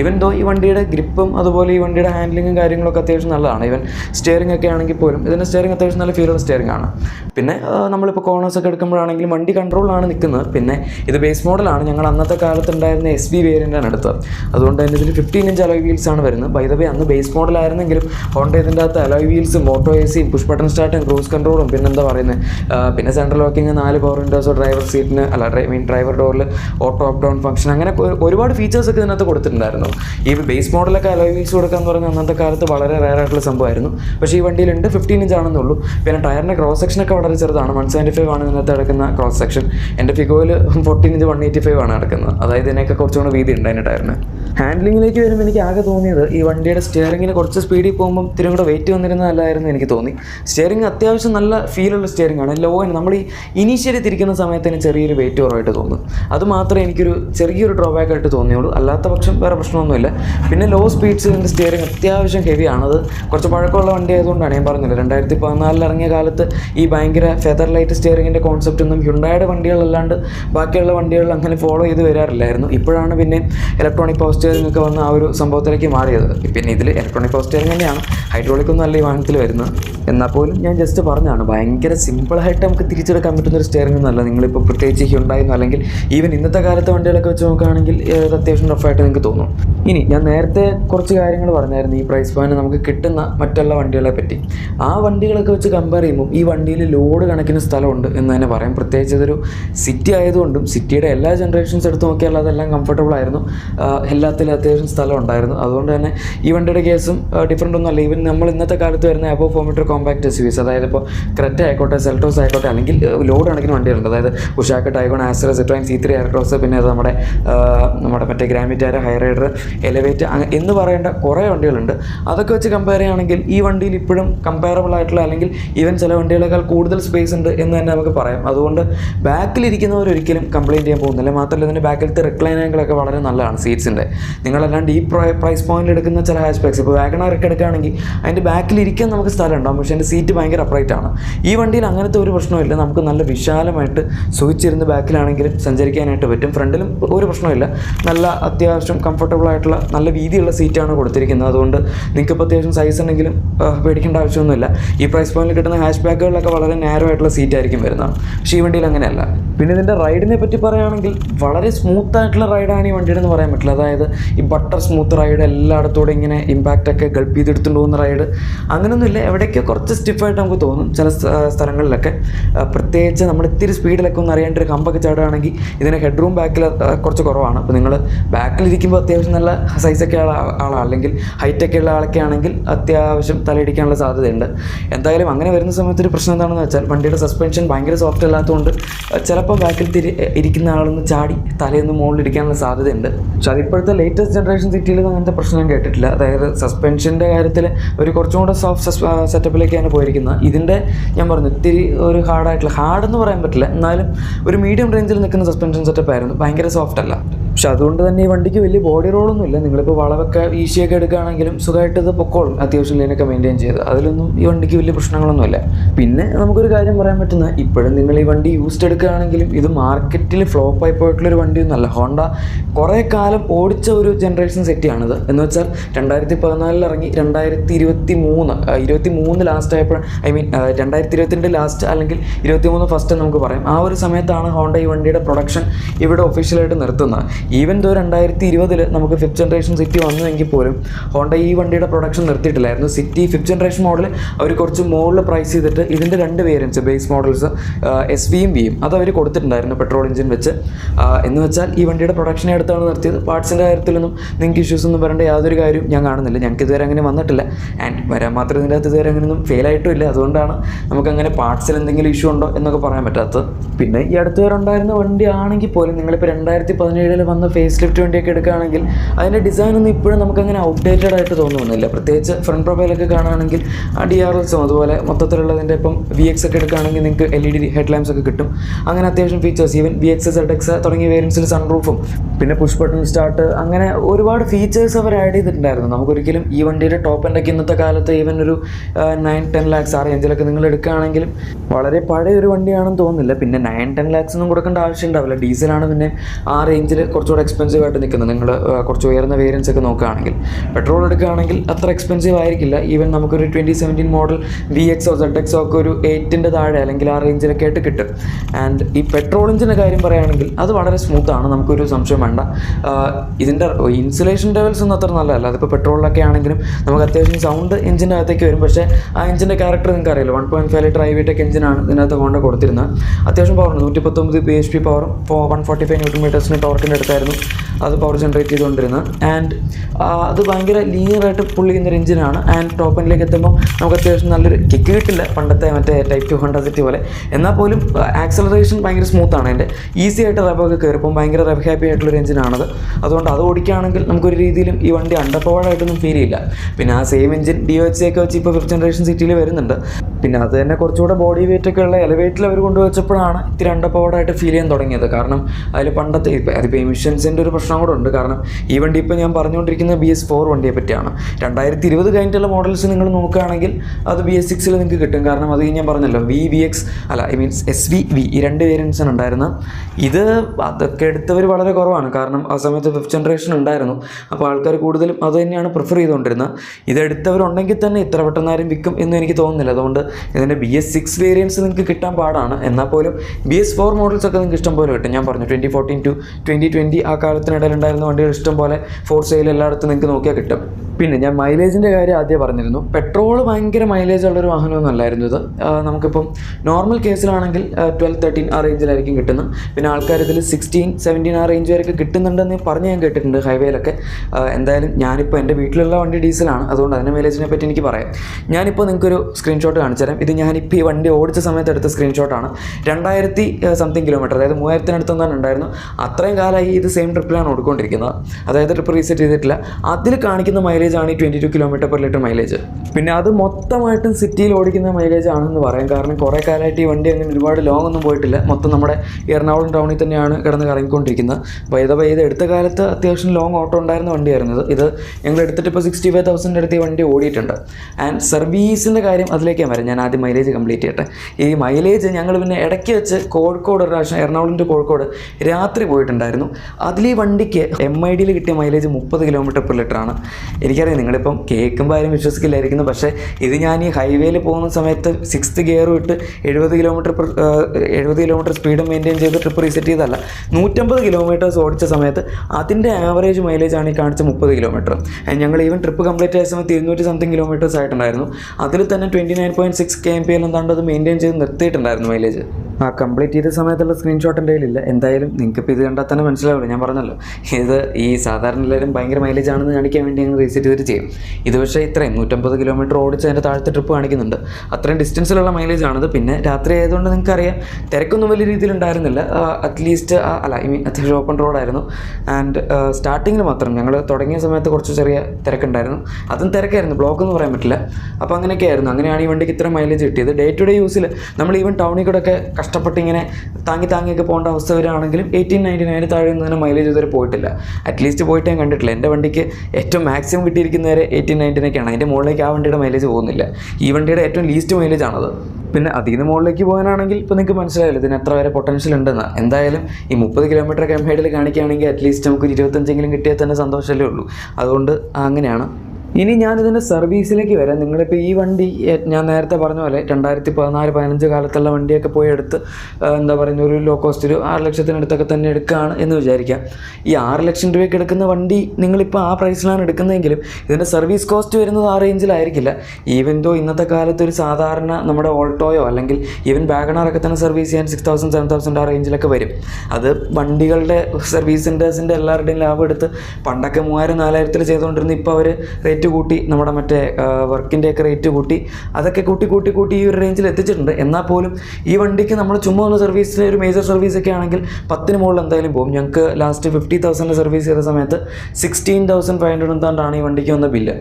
ഈവൻ ദോ ഈ വണ്ടിയുടെ ഗ്രിപ്പും അതുപോലെ ഈ വണ്ടിയുടെ ഹാൻഡ്ലിങ്ങും കാര്യങ്ങളൊക്കെ അത്യാവശ്യം നല്ലതാണ്. ഈവൻ സ്റ്റിയറിംഗ് ഒക്കെ ആണെങ്കിൽ പോലും ഇതിന്റെ സ്റ്റിയറിംഗ് അത്യാവശ്യം നല്ല ഫീലുള്ള സ്റ്റിയറിംഗ് ആണ്. പിന്നെ നമ്മളിപ്പോൾ കോർണേഴ്സ് ഒക്കെ എടുക്കുമ്പോഴാണെങ്കിലും വണ്ടി കൺട്രോളിലാണ് നിൽക്കുന്നത്. പിന്നെ ഇത് ബേസ് മോഡലാണ് ഞങ്ങൾ അന്നത്തെ കാലത്ത് ഉണ്ടായിരുന്ന എസ് ബി വേരിയന്റാണ് എടുത്തത്. അതുകൊണ്ട് തന്നെ ഇതിൽ ഫിഫ്റ്റീൻ ഇഞ്ച് അലോയ് വീൽസ് ആണ് വരുന്നത്. ബൈ ദ വേ അന്ന് ബേസ് മോഡലായിരുന്നെങ്കിലും ഹോണ്ട ഇതിന്റെ അകത്ത് അലോയ് വീൽസും ഓട്ടോ എ സിയും പുഷ് ബട്ടൺ സ്റ്റാർട്ടും ക്രൂസ് കൺട്രോളും പിന്നെ എന്താ പറയുന്നത് പിന്നെ സെൻട്രൽ ലോക്കിംഗ് നാല് പവർ വിൻഡോസ് ഡ്രൈവർ സീറ്റിന് അല്ല മീൻ ഡ്രൈവർ ഡോറിൽ ഓട്ടോ അപ്പ് ഡൗൺ ഫംഗ്ഷൻ അങ്ങനെ ഒരുപാട് ഫീച്ചേഴ്സ് ഒക്കെ ഇതിനകത്ത് കൊടുത്തിട്ടുണ്ടായിരുന്നു. ഈ ബേസ് മോഡലൊക്കെ അലോയ് വീൽസ് കൊടുക്കുക എന്ന് പറഞ്ഞാൽ അന്നത്തെ കാലത്ത് വളരെ റയർ ആയിട്ടുള്ള സംഭവമായിരുന്നു. പക്ഷേ ഈ വണ്ടിയിലുണ്ട് ഫിഫ്റ്റീൻ ഇഞ്ച് ആണെന്നുള്ളൂ പിന്നെ ടയറിന്റെ ക്രോസ് സെക്ഷനൊക്കെ വളരെ ചെറുതാണ്. വൺ സെവന്റി ഫൈവ് ആണ് ഇതിനകത്ത് കിടക്കുന്ന ക്രോസ് സെക്ഷൻ എന്റെ ഫിഗോയിൽ fourteen inch one eighty five ആണ് കിടക്കുന്നത് അതായത് ഇതിനൊക്കെ കുറച്ചുകൂടെ വീതി ഉണ്ട് അതിന്റെ ടയറിന്. ഹാൻഡ്ലിങ്ങിലേക്ക് വരുമ്പോൾ എനിക്ക് ആകെ തോന്നിയത് ഈ വണ്ടിയുടെ സ്റ്റിയറിങ്ങിന് കുറച്ച് സ്പീഡിൽ പോകുമ്പോൾ ഇത്തിരി കൂടെ വെയിറ്റ് വന്നിരുന്നതല്ലായിരുന്നു എനിക്ക് തോന്നി. സ്റ്റിയറിംഗ് അത്യാവശ്യം നല്ല ഫീലുള്ള സ്റ്റിയറിംഗ് ആണ്. ലോ നമ്മൾ ഈ ഇനീഷ്യലി തിരിക്കുന്ന സമയത്ത് തന്നെ ചെറിയൊരു വെയിറ്റ് കുറവായിട്ട് തോന്നും. അത് മാത്രമേ എനിക്കൊരു ചെറിയൊരു ഡ്രോബാക്ക് ആയിട്ട് തോന്നിയുള്ളൂ. അല്ലാത്ത പക്ഷം വേറെ പ്രശ്നമൊന്നുമില്ല. പിന്നെ ലോ സ്പീഡ്സ് ഇതിന്റെ സ്റ്റിയറിംഗ് അത്യാവശ്യം ഹെവിയാണ് അത് കുറച്ച് പഴക്കമുള്ള വണ്ടി ആയതുകൊണ്ടാണ് ഞാൻ പറഞ്ഞില്ല രണ്ടായിരത്തി പതിനാലിൽ ഇറങ്ങിയ കാലത്ത് ഈ ഭയങ്കര ഫെദർ ലൈറ്റ് സ്റ്റിയറിങ്ങിന്റെ കോൺസെപ്റ്റ് ഒന്നും ഹ്യുണ്ടായുടെ വണ്ടികളല്ലാണ്ട് ബാക്കിയുള്ള വണ്ടികളിൽ അങ്ങനെ ഫോളോ ചെയ്ത് വരാറില്ലായിരുന്നു. ഇപ്പോഴാണ് പിന്നെ ഇലക്ട്രോണിക് പവർ സ്റ്റിയറിംഗ് ഒക്കെ വന്ന ആ ഒരു സംഭവത്തിലേക്ക് മാറിയത്. പിന്നെ ഇതിൽ ഇലക്ട്രോണിക് പവർ സ്റ്റിയറിംഗ് തന്നെയാണ്. ഹൈഡ്രോളിക് ഒന്നും അല്ല ഈ വാഹനത്തിൽ വരുന്നത്. എന്നാൽ പോലും ഞാൻ ജസ്റ്റ് പറഞ്ഞാണ് ഭയങ്കര സിമ്പിളായിട്ട് നമുക്ക് തിരിച്ചെടുക്കാൻ പറ്റുന്ന ഒരു സ്റ്റിയറിംഗ് ഒന്നല്ല നിങ്ങളിപ്പോൾ പ്രത്യേകിച്ച് ഹ്യുണ്ടായിരുന്നു അല്ലെങ്കിൽ ഈവൻ ഇന്നത്തെ കാലത്തെ വണ്ടികളൊക്കെ വെച്ച് നോക്കുകയാണെങ്കിൽ ഇത് അത്യാവശ്യം റഫായിട്ട് നിങ്ങൾക്ക് തോന്നും. ഇനി ഞാൻ നേരത്തെ കുറച്ച് കാര്യങ്ങൾ പറഞ്ഞായിരുന്നു. ഈ പ്രൈസ് പോയിന്റ് നമുക്ക് കിട്ടുന്ന മറ്റുള്ള വണ്ടികളെ പറ്റി. ആ വണ്ടികളൊക്കെ വെച്ച് കമ്പയർ ചെയ്യുമ്പോൾ ഈ വണ്ടിയിൽ ലോഡ് കണക്കിന് സ്ഥലമുണ്ട് എന്ന് തന്നെ പറയാം. പ്രത്യേകിച്ച് ഇതൊരു സിറ്റി ആയതുകൊണ്ടും സിറ്റിയുടെ എല്ലാ ജനറേഷൻസ് എടുത്ത് നോക്കിയാൽ അതെല്ലാം കംഫർട്ടബിൾ ആയിരുന്നു. ആഹ് എല്ലാത്തിലും അത്യാവശ്യം സ്ഥലം ഉണ്ടായിരുന്നു. അതുകൊണ്ട് തന്നെ ഈ വണ്ടിയുടെ കേസും ഡിഫറെന്റ് ഒന്നും അല്ല. ഈവൻ നമ്മൾ ഇന്നത്തെ കാലത്ത് വരുന്ന അബോ ഫോമീറ്റർ കോമ്പാക്ട് എസ് വിസ് അതായത് ഇപ്പോൾ ക്രെറ്റ ആയിക്കോട്ടെ സെൽട്ടോസ് ആയിക്കോട്ടെ അല്ലെങ്കിൽ ലോഡ് കണക്കിന് വണ്ടികളുണ്ട്. അതായത് Kushaq Taigun Astor Citroen C three Aircross പിന്നെ അത് നമ്മുടെ നമ്മുടെ മറ്റേ ഗ്രാമിറ്റാര ഹൈറൈഡർ എലവേറ്റ് എന്ന് പറയേണ്ട കുറേ വണ്ടികളുണ്ട്. അതൊക്കെ വെച്ച് കമ്പയർ ചെയ്യുകയാണെങ്കിൽ ഈ വണ്ടിയിൽ ഇപ്പോഴും കമ്പയറബിൾ ആയിട്ടുള്ള അല്ലെങ്കിൽ ഈവൻ ചില വണ്ടികളേക്കാൾ കൂടുതൽ സ്പേസ് ഉണ്ട് എന്ന് തന്നെ നമുക്ക് പറയാം. അതുകൊണ്ട് ബാക്കിലിരിക്കുന്നവർ ഒരിക്കലും കംപ്ലയിന്റ് ചെയ്യാൻ പോകുന്നില്ല. മാത്രമല്ല ഇതിന്റെ ബാക്കിലത്തെ റിക്ലൈൻ വളരെ നല്ലതാണ് സീറ്റ്സിന്റെ നിങ്ങളല്ലാണ്ട് ഈ പ്രൈസ് പോയിന്റിൽ എടുക്കുന്ന ചില ഹാഷ് ബാക്സ് ഇപ്പോൾ വാഗണാറൊക്കെ എടുക്കുകയാണെങ്കിൽ അതിന്റെ ബാക്കിൽ ഇരിക്കാൻ നമുക്ക് സ്ഥലം ഉണ്ടാകും പക്ഷേ അതിന്റെ സീറ്റ് ഭയങ്കര അപ്രൈറ്റ് ആണ്. ഈ വണ്ടിയിൽ അങ്ങനത്തെ ഒരു പ്രശ്നമില്ല നമുക്ക് നല്ല വിശാലമായിട്ട് സുഖിച്ചിരുന്ന് ബാക്കിലാണെങ്കിലും സഞ്ചരിക്കാനായിട്ട് പറ്റും. ഫ്രണ്ടിലും ഒരു പ്രശ്നമില്ല നല്ല അത്യാവശ്യം കംഫർട്ടബിൾ ആയിട്ടുള്ള നല്ല വീതിയുള്ള സീറ്റാണ് കൊടുത്തിരിക്കുന്നത്. അതുകൊണ്ട് നിങ്ങൾക്ക് ഇപ്പോൾ അത്യാവശ്യം സൈസ് ഉണ്ടെങ്കിലും പേടിക്കേണ്ട ആവശ്യമൊന്നുമില്ല. ഈ പ്രൈസ് പോയിന്റിൽ കിട്ടുന്ന ഹാഷ് ബാക്കുകളിലൊക്കെ വളരെ നാരോ ആയിട്ടുള്ള സീറ്റ് ആയിരിക്കും വരുന്നത്. പക്ഷേ ഈ വണ്ടിയിൽ അങ്ങനെയല്ല. പിന്നെ ഇതിന്റെ റൈഡിനെ പറ്റി പറയുകയാണെങ്കിൽ വളരെ സ്മൂത്ത് ആയിട്ടുള്ള റൈഡാണ് ഈ വണ്ടിയുടെ എന്ന് പറയാൻ പറ്റില്ല. അതായത് ഈ ബട്ടർ സ്മൂത്ത് റൈഡ് എല്ലായിടത്തൂടെ ഇങ്ങനെ ഇമ്പാക്റ്റ് ഒക്കെ ഗൾപ്പ് ചെയ്തെടുത്തുകൊണ്ട് പോകുന്ന റൈഡ് അങ്ങനെയൊന്നുമില്ല എവിടെയൊക്കെ കുറച്ച് സ്റ്റിഫായിട്ട് നമുക്ക് തോന്നും. ചില സ്ഥ- സ്ഥലങ്ങളിലൊക്കെ. പ്രത്യേകിച്ച് നമ്മൾ ഇത്തിരി സ്പീഡിലൊക്കെ ഒന്ന് അറിയേണ്ട ഒരു കമ്പൊക്കെ ചാടുകയാണെങ്കിൽ ഇതിന് ഹെഡ് റൂം ബാക്കിൽ കുറച്ച് കുറവാണ്. അപ്പോൾ നിങ്ങൾ ബാക്കിലിരിക്കുമ്പോൾ അത്യാവശ്യം നല്ല സൈസൊക്കെ ഉള്ള ആളാണ് അല്ലെങ്കിൽ ഹൈറ്റൊക്കെ ഉള്ള ആളൊക്കെ ആണെങ്കിൽ അത്യാവശ്യം തലയിടിക്കാനുള്ള സാധ്യതയുണ്ട്. എന്തായാലും അങ്ങനെ വരുന്ന സമയത്ത് ഒരു പ്രശ്നം എന്താണെന്ന് വെച്ചാൽ വണ്ടിയുടെ സസ്പെൻഷൻ ഭയങ്കര സോഫ്റ്റ് അല്ലാത്തതുകൊണ്ട് ചിലപ്പോൾ ബാക്കിൽ തിരി ഇരിക്കുന്ന ആളൊന്ന് ചാടി തലയൊന്ന് മുകളിലിരിക്കാനുള്ള സാധ്യതയുണ്ട്. പക്ഷെ അതിപ്പോഴത്തെ ലേറ്റസ്റ്റ് ജനറേഷൻ സിറ്റിയിൽ അങ്ങനത്തെ പ്രശ്നം കേട്ടിട്ടില്ല. അതായത് സസ്പെൻഷന്റെ കാര്യത്തിൽ ഒരു കുറച്ചും കൂടെ സോഫ്റ്റ് സെറ്റപ്പിലേക്കാണ് പോയിരിക്കുന്നത്. ഇതിന്റെ ഞാൻ പറഞ്ഞു ഇത്തിരി ഒരു ഹാർഡായിട്ടുള്ള ഹാർഡ് എന്ന് പറയാൻ പറ്റില്ല. എന്നാലും ഒരു മീഡിയം റേഞ്ചിൽ നിൽക്കുന്ന സസ്പെൻഷൻ സെറ്റപ്പ് ആയിരുന്നു. ഭയങ്കര സോഫ്റ്റ് അല്ല. പക്ഷെ അതുകൊണ്ട് തന്നെ ഈ വണ്ടിക്ക് വലിയ ബോഡി റോളൊന്നും ഇല്ല. നിങ്ങളിപ്പോൾ വളവൊക്കെ ഈസിയൊക്കെ എടുക്കുകയാണെങ്കിലും സുഖമായിട്ട് ഇത് പൊക്കോളും. അത്യാവശ്യം ലൈനൊക്കെ മെയിന്റെയിൻ ചെയ്ത്. അതിലൊന്നും ഈ വണ്ടിക്ക് വലിയ പ്രശ്നങ്ങളൊന്നുമില്ല പിന്നെ നമുക്കൊരു കാര്യം പറയാൻ പറ്റുന്ന ഇപ്പോഴും നിങ്ങൾ ഈ വണ്ടി യൂസ്ഡ് എടുക്കുകയാണെങ്കിലും ഇത് മാർക്കറ്റിൽ ഫ്ലോപ്പായി പോയിട്ടുള്ളൊരു വണ്ടിയൊന്നുമല്ല. ഹോണ്ട കുറേ കാലം ഓടിച്ച ഒരു ജനറേഷൻ സെറ്റിയാണിത് എന്ന് വെച്ചാൽ രണ്ടായിരത്തി പതിനാലിൽ ഇറങ്ങി രണ്ടായിരത്തി ഇരുപത്തി മൂന്ന് ഇരുപത്തി മൂന്ന് ലാസ്റ്റ് ആയപ്പോൾ ഐ മീൻ രണ്ടായിരത്തി ഇരുപത്തിരണ്ട് ലാസ്റ്റ് അല്ലെങ്കിൽ ഇരുപത്തി മൂന്ന് ഫസ്റ്റ് നമുക്ക് പറയാം. ആ ഒരു സമയത്താണ് ഹോണ്ട ഈ വണ്ടിയുടെ പ്രൊഡക്ഷൻ ഇവിടെ ഒഫീഷ്യലായിട്ട് നിർത്തുന്നത്. ഈവൻ ദോ രണ്ടായിരത്തി ഇരുപതിൽ നമുക്ക് ഫിഫ്ത് ജനറേഷൻ സിറ്റി വന്നുവെങ്കിൽ പോലും ഹോണ്ട ഈ വണ്ടിയുടെ പ്രൊഡക്ഷൻ നിർത്തിയിട്ടില്ലായിരുന്നു. സിറ്റി ഫിഫ്ത് ജനറേഷൻ മോഡൽ അവർ കുറച്ച് മുകളിൽ പ്രൈസ് ചെയ്തിട്ട് ഇതിന്റെ രണ്ട് വേരിയൻസ് ബേസ് മോഡൽസ് എസ് വിയും വിയും അത് അവർ കൊടുത്തിട്ടുണ്ടായിരുന്നു പെട്രോൾ എഞ്ചിൻ വെച്ച്. എന്ന് വെച്ചാൽ ഈ വണ്ടിയുടെ പ്രൊഡക്ഷനെ അടുത്താണ് നിർത്തിയത്. പാർട്സിന്റെ കാര്യത്തിലൊന്നും നിങ്ങൾക്ക് ഇഷ്യൂസ് ഒന്നും വരേണ്ട യാതൊരു കാര്യവും ഞാൻ കാണുന്നില്ല. ഞങ്ങൾക്ക് ഇതുവരെ അങ്ങനെ വന്നിട്ടില്ല. ആൻഡ് വരാൻ മാത്രം ഇതിന്റെ അകത്ത് ഇതുവരെ അങ്ങനെയൊന്നും ആയിട്ടും ഇല്ല അതുകൊണ്ടാണ് നമുക്ക് അങ്ങനെ പാർട്സിൽ എന്തെങ്കിലും ഇഷ്യൂ ഉണ്ടോ എന്നൊക്കെ പറയാൻ പറ്റാത്തത്. പിന്നെ ഈ അടുത്ത് വരെ ഉണ്ടായിരുന്ന വണ്ടി ആണെങ്കിൽ പോലും നിങ്ങളിപ്പോൾ രണ്ടായിരത്തി പതിനേഴിൽ വന്ന ഫേസ് ലിഫ്റ്റ് വണ്ടിയൊക്കെ എടുക്കുകയാണെങ്കിൽ അതിന്റെ ഡിസൈൻ ഒന്നും ഇപ്പോഴും നമുക്കങ്ങനെ ഔട്ട്ഡേറ്റഡ് ആയിട്ട് തോന്നുന്നില്ല. പ്രത്യേകിച്ച് ഫ്രണ്ട് പ്രൊഫൈലൊക്കെ കാണുകയാണെങ്കിൽ ആ ഡി ആർ എൽസും അതുപോലെ മൊത്തത്തിലുള്ളതിന്റെ ഇപ്പം വി എക്സ് ഒക്കെ എടുക്കുകയാണെങ്കിൽ നിങ്ങൾക്ക് L E D head lamps ഒക്കെ കിട്ടും. അങ്ങനെ അത്യാവശ്യം features even V X Z X തുടങ്ങിയ വേരിയൻസിൽ സൺറൂഫും പിന്നെ പുഷ് ബട്ടൺ സ്റ്റാർട്ട് അങ്ങനെ ഒരുപാട് ഫീച്ചേഴ്സ് അവർ ആഡ് ചെയ്തിട്ടുണ്ടായിരുന്നു. നമുക്കൊരിക്കലും ഈ വണ്ടിയുടെ ടോപ്പ് എന്റെയൊക്കെ ഇന്നത്തെ കാലത്ത് ഈവൻ ഒരു നയൻ ടെൻ ലാക്സ് ആ റേഞ്ചിലൊക്കെ നിങ്ങൾ എടുക്കുകയാണെങ്കിലും വളരെ പഴയ ഒരു വണ്ടിയാണെന്ന് തോന്നുന്നില്ല. പിന്നെ നയൻ ടെൻ ലാക്സ് ഒന്നും കൊടുക്കേണ്ട ആവശ്യം ഉണ്ടാവില്ല. ഡീസലാണ് പിന്നെ ആ റേഞ്ചിൽ കുറച്ചുകൂടെ എക്സ്പെൻസീവ് ആയിട്ട് നിൽക്കുന്നത്. നിങ്ങൾ കുറച്ച് ഉയർന്ന വേരിയൻസ് ഒക്കെ നോക്കുകയാണെങ്കിൽ. പെട്രോൾ എടുക്കുകയാണെങ്കിൽ അത്ര എക്സ്പെൻസീവ് ആയിരിക്കില്ല. ഈവൻ നമുക്കൊരു ട്വന്റി സെവന്റീൻ മോഡൽ വി എക്സോ സെഡ് എക്സോ ഒക്കെ ഒരു എയ്റ്റിന്റെ താഴെ അല്ലെങ്കിൽ ആ റേഞ്ചിലൊക്കെ ആയിട്ട് കിട്ടും. ആൻഡ് ഈ പെട്രോൾ എഞ്ചിന്റെ കാര്യം പറയുകയാണെങ്കിൽ അത് വളരെ സ്മൂത്താണ് നമുക്കൊരു സംശയം വേണ്ട. ഇതിന്റെ ഇൻസുലേഷൻ ലെവൽസ് ഒന്നും അത്ര നല്ലതല്ല. അതിപ്പോൾ പെട്രോളിലൊക്കെ ആണെങ്കിലും നമുക്ക് അത്യാവശ്യം സൗണ്ട് എഞ്ചിന്റെ അകത്തേക്ക് വരും. പക്ഷേ ആ എഞ്ചിന്റെ ക്യാരക്ടർ നിങ്ങൾക്ക് അറിയില്ല? One point five litre I V tech എഞ്ചിനാണ് ഇതിനകത്ത് ഹോണ്ട കൊടുത്തിരുന്നത്. അത്യാവശ്യം പവർ നൂറ്റി പത്തൊമ്പത് പി എച്ച് പി പവറും വൺ ഫോർട്ടി ഫൈവ് ന്യൂട്ടൺ മീറ്റേഴ്സിന് ടോർക്കിന്റെ അടുത്തായിരുന്നു അത് പവർ ജനറേറ്റ് ചെയ്തുകൊണ്ടിരുന്നത്. ആൻഡ് അത് ഭയങ്കര ലീനിയറായിട്ട് പുള്ളി ചെയ്യുന്നൊരു എഞ്ചിനാണ് ആൻഡ് ടോപ്പ് എൻഡിലേക്ക് എത്തുമ്പോൾ നമുക്ക് അത്യാവശ്യം നല്ലൊരു കിക്ക് കിട്ടില്ല പണ്ടത്തെ മറ്റേ ടൈപ്പ് ടു ഹൺഡ്രഡ് സിറ്റി പോലെ. എന്നാൽ പോലും ആക്സലറേഷൻ ഭയങ്കര സ്മൂത്താണ് അതിന്റെ ഈസി ആയിട്ട് റബ്ബൊക്കെ കയറിപ്പം ഭയങ്കര റബ് ഹാപ്പി ആയിട്ടുള്ളൊരു എഞ്ചിനാണത് അതുകൊണ്ട് അത് ഓടിക്കുകയാണെങ്കിൽ നമുക്കൊരു രീതിയിലും ഈ വണ്ടി അണ്ടർ പവർഡ് ആയിട്ടൊന്നും ഫീൽ ചെയ്യില്ല. പിന്നെ ആ സെയിം എഞ്ചിൻ ഡി എച്ച് ഒക്കെ വെച്ച് ഇപ്പോൾ ഫിഫ്ത് ജനറേഷൻ സിറ്റിയിൽ വരുന്നുണ്ട്. പിന്നെ അത് തന്നെ കുറച്ചുകൂടെ ബോഡി വെയിറ്റ് ഒക്കെ ഉള്ള എലവേറ്റിൽ അവർ കൊണ്ടുവച്ചപ്പോഴാണ് ഇത്തിരി അണ്ടർ പവർഡ് ആയിട്ട് ഫീൽ ചെയ്യാൻ തുടങ്ങിയത്. കാരണം അതിൽ പണ്ടത്തെ അതിപ്പോൾ എമിഷൻസിന്റെ ഒരു പ്രശ്നം കൂടെ ഉണ്ട്. കാരണം ഈ വണ്ടി ഇപ്പോൾ ഞാൻ പറഞ്ഞുകൊണ്ടിരിക്കുന്ന ബി എസ് ഫോർ വണ്ടിയെ പറ്റിയാണ്. രണ്ടായിരത്തി ഇരുപത് കഴിഞ്ഞിട്ടുള്ള മോഡൽസ് നിങ്ങൾ നോക്കുകയാണെങ്കിൽ അത് ബി എസ് സിക്സിൽ നിങ്ങൾക്ക് കിട്ടും. കാരണം അത് ഞാൻ പറഞ്ഞല്ലോ വി വി എക്സ് അല്ല I means S V V ഈ രണ്ട് വേരിയൻസാണ് ഉണ്ടായിരുന്നത്. ഇത് അതൊക്കെ എടുത്തവർ വളരെ കുറവാണ്. കാരണം ആ സമയത്ത് ഫിഫ്റ്റ് ജനറേഷൻ ഉണ്ടായിരുന്നു. അപ്പോൾ ആൾക്കാർ കൂടുതലും അത് തന്നെയാണ് പ്രിഫർ ചെയ്തുകൊണ്ടിരുന്നത്. ഇതെടുത്തവരുണ്ടെങ്കിൽ തന്നെ ഇത്ര പെട്ടെന്ന് ആരും വിൽക്കും എന്ന് എനിക്ക് തോന്നുന്നില്ല. അതുകൊണ്ട് ഇതിന്റെ ബി എസ് സിക്സ് വേരിയൻസ് നിങ്ങൾക്ക് കിട്ടാൻ പാടാണ്. എന്നാൽ പോലും ബി എസ് ഫോർ മോഡൽസ് ഒക്കെ നിങ്ങൾക്ക് ഇഷ്ടം പോലെ കിട്ടും. ഞാൻ പറഞ്ഞു twenty fourteen to twenty twenty ആ കാലത്തിനിടയിൽ ഉണ്ടായിരുന്ന വണ്ടികൾ ഇഷ്ടം പോലെ ഫോർ സെയിൽ എല്ലായിടത്തും നിങ്ങൾക്ക് നോക്കിയാൽ കിട്ടും. പിന്നെ ഞാൻ മൈലേജിന്റെ കാര്യം ആദ്യം പറഞ്ഞിരുന്നു. പെട്രോൾ ഭയങ്കര മൈലേജ് ഉള്ളൊരു വാഹനമൊന്നും അല്ലായിരുന്നു ഇത്. നമുക്കിപ്പം നോർമൽ കേസിലാണെങ്കിൽ ട്വൽവ് തേർട്ടീൻ ആ റേഞ്ചിലായിരിക്കും കിട്ടുന്നത്. പിന്നെ ആൾക്കാർ ഇതിൽ സിക്സ്റ്റീൻ സെവന്റീൻ ആ റേഞ്ച് വരെയൊക്കെ കിട്ടുന്നുണ്ടെന്ന് പറഞ്ഞ് ഞാൻ കേട്ടിട്ടുണ്ട് ഹൈവേയിലൊക്കെ എന്തായാലും ഞാനിപ്പോൾ എന്റെ വീട്ടിലുള്ള വണ്ടി ഡീസലാണ്. അതുകൊണ്ട് അതിന്റെ മൈലേജിനെ പറ്റി എനിക്ക് പറയാം. ഞാനിപ്പോൾ നിങ്ങൾക്കൊരു സ്ക്രീൻഷോട്ട് കാണിച്ചു തരാം. ഇത് ഞാനിപ്പോൾ ഈ വണ്ടി ഓടിച്ച സമയത്ത് എടുത്ത സ്ക്രീൻഷോട്ടാണ് രണ്ടായിരത്തി സംതിങ് കിലോമീറ്റർ അതായത് മൂവായിരത്തിനടുത്തൊന്നും ഉണ്ടായിരുന്നു. അത്രയും കാലമായി ഇത് സെയിം ട്രിപ്പിലാണ് ഓടിക്കൊണ്ടിരിക്കുന്നത്. അതായത് ട്രിപ്പ് റീസെറ്റ് ചെയ്തിട്ടില്ല. അതിൽ കാണിക്കുന്ന മൈലേജ് ആണ് ഈ twenty two kilometre per litre mileage പിന്നെ അത് മൊത്തമായിട്ടും സിറ്റിയിൽ ഓടിക്കുന്ന മൈലേജ് ആണെന്ന് പറയാം. കാരണം കുറേ കാലമായിട്ട് ഈ വണ്ടി അങ്ങനെ ഒരുപാട് ലോങ് ഒന്നും പോയിട്ടില്ല. മൊത്തം നമ്മുടെ എറണാകുളം ടൗണിൽ തന്നെയാണ് കിടന്ന് കറങ്ങിക്കൊണ്ടിരിക്കുന്നത്. അപ്പോൾ ഇത് ഇത് എടുത്ത കാലത്ത് അത്യാവശ്യം ലോങ് ഓട്ടോ ഉണ്ടായിരുന്ന വണ്ടിയായിരുന്നത്. ഇത് ഇത് ഞങ്ങൾ എടുത്തിട്ട് ഇപ്പോൾ സിക്സ്റ്റി ഫൈവ് തൗസൻഡ് അടുത്ത് ഈ വണ്ടി ഓടിയിട്ടുണ്ട്. ആൻഡ് സർവീസിന്റെ കാര്യം അതിലേക്കാൻ വരാം. ഞാൻ ആദ്യം മൈലേജ് കംപ്ലീറ്റ് ചെയ്യട്ടെ. ഈ മൈലേജ് ഞങ്ങൾ പിന്നെ ഇടയ്ക്ക് വെച്ച് കോഴിക്കോട് ഒരു പ്രാവശ്യം എറണാകുളം ടു കോഴിക്കോട് രാത്രി പോയിട്ടുണ്ടായിരുന്നു. അതിൽ ഈ വണ്ടിക്ക് എം ഐ ഡിയിൽ കിട്ടിയ മൈലേജ് മുപ്പത് കിലോമീറ്റർ പെർ ലിറ്റർ ആണ്. എനിക്കറിയാം നിങ്ങളിപ്പം കേൾക്കുമ്പോൾ ആരും വിശ്വസിക്കില്ലായിരിക്കുന്നു. പക്ഷേ ഇത് ഞാൻ ഈ ഹൈവേയിൽ പോകുന്ന സമയത്ത് സിക്സ്ത് ഗിയർ ഇട്ട് എഴുപത് കിലോമീറ്റർ എഴുപത് കിലോമീറ്റർ സ്പീഡ് മെയിന്റെയിൻ ചെയ്ത് ട്രിപ്പ് റീസെറ്റ് ചെയ്തല്ല നൂറ്റമ്പത് കിലോമീറ്റേഴ്സ് ഓടിച്ച സമയത്ത് അതിന്റെ ആവറേജ് മൈലേജ് ആണ് ഈ കാണിച്ച മുപ്പത് കിലോമീറ്റർ ഞങ്ങൾ ഈവൻ ട്രിപ്പ് കംപ്ലീറ്റ് ആയ സമയത്ത് ഇരുന്നൂറ്റി സംതിങ് കിലോമീറ്റേഴ്സ് ആയിട്ടുണ്ടായിരുന്നു. അതിൽ തന്നെ twenty nine point six K M P L എന്താണ്ട് അത് മെയിന്റെയിൻ ചെയ്ത് നിർത്തിയിട്ടുണ്ടായിരുന്നു മൈലേജ് ആ കംപ്ലീറ്റ് ചെയ്ത സമയത്തുള്ള സ്ക്രീൻഷോട്ട് എന്റെ കയ്യിലില്ല. എന്തായാലും നിങ്ങൾക്ക് ഇപ്പോൾ ഇത് കണ്ടാൽ തന്നെ മനസ്സിലാവില്ല. ഞാൻ പറഞ്ഞല്ലോ ഇത് ഈ സാധാരണ എല്ലാവരും ഭയങ്കര മൈലേജ് ആണെന്ന് കാണിക്കാൻ വേണ്ടി ഞങ്ങൾ റീസെറ്റ് ചെയ്തിട്ട് ചെയ്യും. ഇത് പക്ഷേ ഇത്രയും നൂറ്റമ്പത് കിലോമീറ്റർ ഓടിച്ച് അതിന്റെ താഴത്തെ ട്രിപ്പ് കാണിക്കുന്നുണ്ട്. അത്രയും ഡിസ്റ്റൻസിലുള്ള മൈലേജ് ആണത്. പിന്നെ രാത്രി ആയതുകൊണ്ട് നിങ്ങൾക്കറിയാം തിരക്കൊന്നും വലിയ രീതിയിൽ ഉണ്ടായിരുന്നില്ല. അറ്റ്ലീസ്റ്റ് അല്ല ഐ മീൻ അത്യാവശ്യം ഓപ്പൺ റോഡായിരുന്നു ആൻഡ് സ്റ്റാർട്ടിങ്ങിൽ മാത്രം. ഞങ്ങൾ തുടങ്ങിയ സമയത്ത് കുറച്ച് ചെറിയ തിരക്കുണ്ടായിരുന്നു. അതും തിരക്കായിരുന്നു. ബ്ലോക്ക് എന്ന് പറയാൻ പറ്റില്ല. അപ്പോൾ അങ്ങനെയൊക്കെ ആയിരുന്നു അങ്ങനെയാണ് ഈ വണ്ടിക്ക് ഇത്ര മൈലേജ് കിട്ടിയത്. ഡേ ടു ഡേ യൂസിൽ നമ്മൾ ഈവൻ ടൗണിൽ കൂടെ ഒക്കെ കഷ്ടപ്പെട്ട് ഇങ്ങനെ താങ്ങി താങ്ങിയൊക്കെ പോകേണ്ട അവസ്ഥ വരികയാണെങ്കിലും എയ്റ്റീൻ നയന്റി നയൻ താഴെ നിന്ന് തന്നെ മൈലേജ് ഇതുവരെ പോയിട്ടില്ല. അറ്റ്ലീസ്റ്റ് പോയിട്ട് ഞാൻ കണ്ടിട്ടില്ല. എന്റെ വണ്ടിക്ക് ഏറ്റവും മാക്സിമം കിട്ടിയിരിക്കുന്ന വരെ എയ്റ്റീൻ നയന്റീനൊക്കെയാണ് അതിന്റെ മുകളിലേക്ക് ആ വണ്ടിയുടെ മൈലേജ് പോകുന്നില്ല. ഈ വണ്ടിയുടെ ഏറ്റവും ലീസ്റ്റ് മൈലേജ് ആണത്. പിന്നെ അതിൽ നിന്ന് മുകളിലേക്ക് പോകാനാണെങ്കിൽ ഇപ്പോൾ നിങ്ങൾക്ക് മനസ്സിലായല്ലോ ഇതിന് എത്ര വരെ പൊട്ടൻഷ്യൽ ഉണ്ടെന്ന്. എന്തായാലും ഈ മുപ്പത് കിലോമീറ്റർ ഒക്കെ കാണിക്കുകയാണെങ്കിൽ അറ്റ്ലീസ്റ്റ് നമുക്ക് ഒരു ഇരുപത്തഞ്ചെങ്കിലും കിട്ടിയാൽ തന്നെ സന്തോഷമല്ലേ ഉള്ളൂ. അതുകൊണ്ട് അങ്ങനെയാണ് ഇനി ഞാനിതിന്റെ സർവീസിലേക്ക് വരാം. നിങ്ങളിപ്പോൾ ഈ വണ്ടി ഞാൻ നേരത്തെ പറഞ്ഞ പോലെ രണ്ടായിരത്തി പതിനാല് പതിനഞ്ച് കാലത്തുള്ള വണ്ടിയൊക്കെ പോയി എടുത്ത് എന്താ പറയുന്ന ഒരു ലോ കോസ്റ്റ് ഒരു ആറ് ലക്ഷത്തിനടുത്തൊക്കെ തന്നെ എടുക്കുകയാണ് എന്ന് വിചാരിക്കാം. ഈ ആറ് ലക്ഷം രൂപയ്ക്ക് എടുക്കുന്ന വണ്ടി നിങ്ങളിപ്പോൾ ആ പ്രൈസിലാണ് എടുക്കുന്നതെങ്കിലും ഇതിന്റെ സർവീസ് കോസ്റ്റ് വരുന്നത് ആ റേഞ്ചിലായിരിക്കില്ല ഈവൻ ദോ ഇന്നത്തെ കാലത്ത് ഒരു സാധാരണ നമ്മുടെ ഓൾട്ടോയോ അല്ലെങ്കിൽ ഈവൻ ബാഗണാറൊക്കെ തന്നെ സർവീസ് ചെയ്യാൻ സിക്സ് തൗസൻഡ് സെവൻ തൗസൻഡ് ആ റേഞ്ചിലൊക്കെ വരും. അത് വണ്ടികളുടെ സർവീസ് സെന്റേഴ്സിന്റെ എല്ലാവരുടെയും ലാഭം എടുത്ത് പണ്ടൊക്കെ മൂവായിരം നാലായിരത്തിൽ ചെയ്തുകൊണ്ടിരുന്ന ഇപ്പോൾ അവർ റേറ്റ് കൂട്ടി നമ്മുടെ മറ്റേ വർക്കിന്റെ ഒക്കെ റേറ്റ് കൂട്ടി അതൊക്കെ കൂട്ടി കൂട്ടി കൂട്ടി ഈ ഒരു റേഞ്ചിൽ എത്തിച്ചിട്ടുണ്ട്. എന്നാൽ പോലും ഈ വണ്ടിക്ക് നമ്മൾ ചുമ്മാ ഒന്ന് സർവീസിന് ഒരു മേജർ സർവീസ് ഒക്കെ ആണെങ്കിൽ പത്തിന് മുകളിൽ എന്തായാലും പോകും. ഞങ്ങൾക്ക് ലാസ്റ്റ് ഫിഫ്റ്റി തൗസൻഡ് സർവീസ് ചെയ്ത സമയത്ത് സിക്സ്റ്റീൻ തൗസൻഡ് ഫൈവ് ഹൺഡ്രഡ് എന്താണ്ടാണ് ഈ വണ്ടിക്ക് വന്ന ബില്ല്